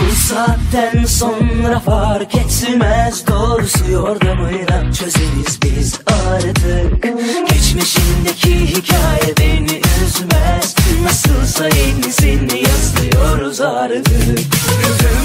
Bu saatten sonra fark etmez. Doğrusu yordamıyla çözeriz biz artık. Geçmişindeki hikaye beni üzmez. Nasılsa yenisini yazıyoruz artık. Rüzgar